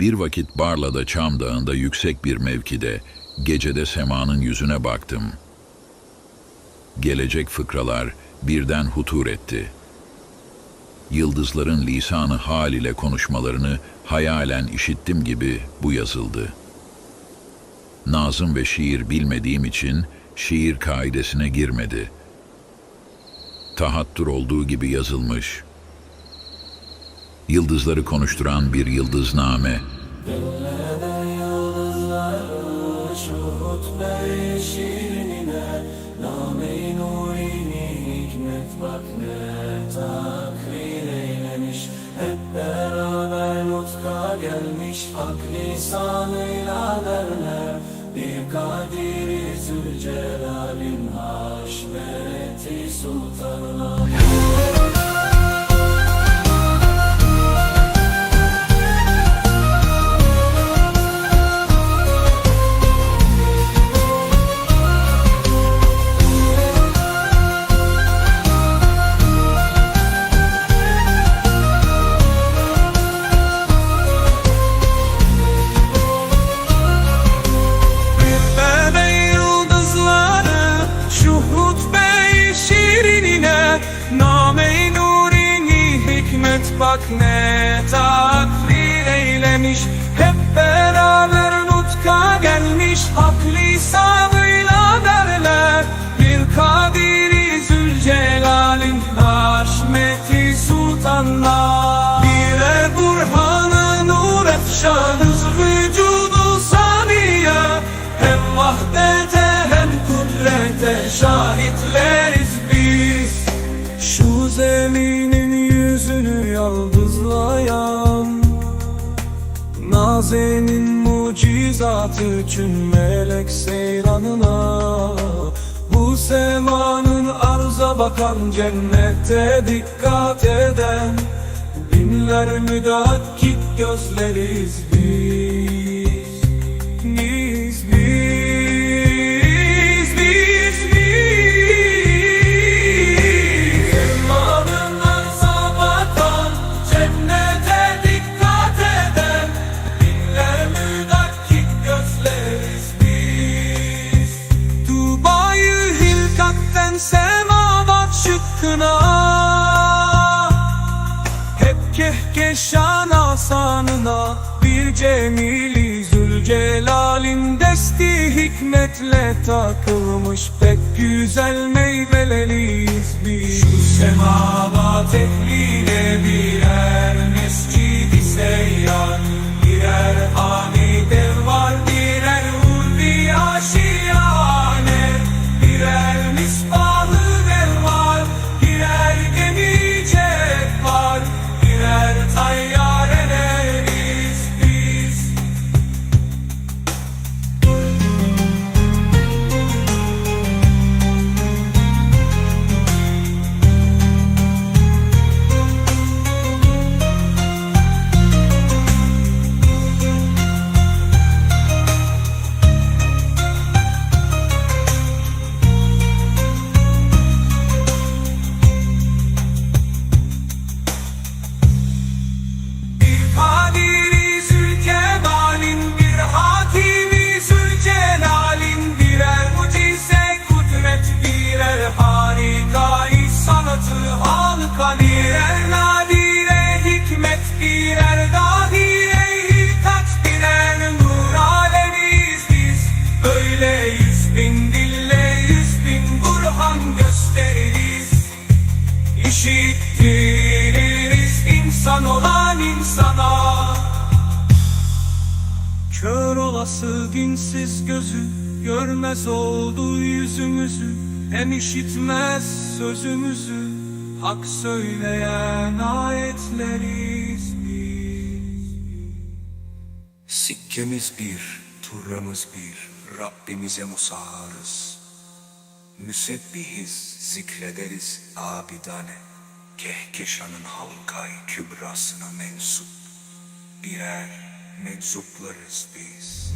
Bir vakit Barla'da Çam Dağı'nda yüksek bir mevkide, gecede semanın yüzüne baktım. Gelecek fıkralar birden hutur etti. Yıldızların lisanı hal ile konuşmalarını hayalen işittim gibi bu yazıldı. Nazım ve şiir bilmediğim için şiir kaidesine girmedi. Tahattür olduğu gibi yazılmış. Yıldızları konuşturan bir yıldızname, beraber nutka gelmiş Hak lisanıyla derler bak ne takdir eylemiş. Hep beraber nutka gelmiş. Hak lisanıyla Nazenin mucizatı için melek seyranına Bu semanın arza bakan cennette dikkat eden Binler müdakkik gözleriz Biz, kehkeşan asanına Bir cemili zülcelalin desti hikmetle takılmış Pek güzel meyveleriyiz biz. Şu semavat ehline birer mescidi seyyan insan olan insana. Kör olası dinsiz gözü Görmez oldu yüzümüzü. Hem işitmez sözümüzü Hak söyleyen ayetleriz biz. Sikkemiz bir, turramız bir Rabbimize musaharız Müsebbihiz, zikrederiz abidane Kehkeşanın halkay kübrasına mensup. Birer meczuplarız biz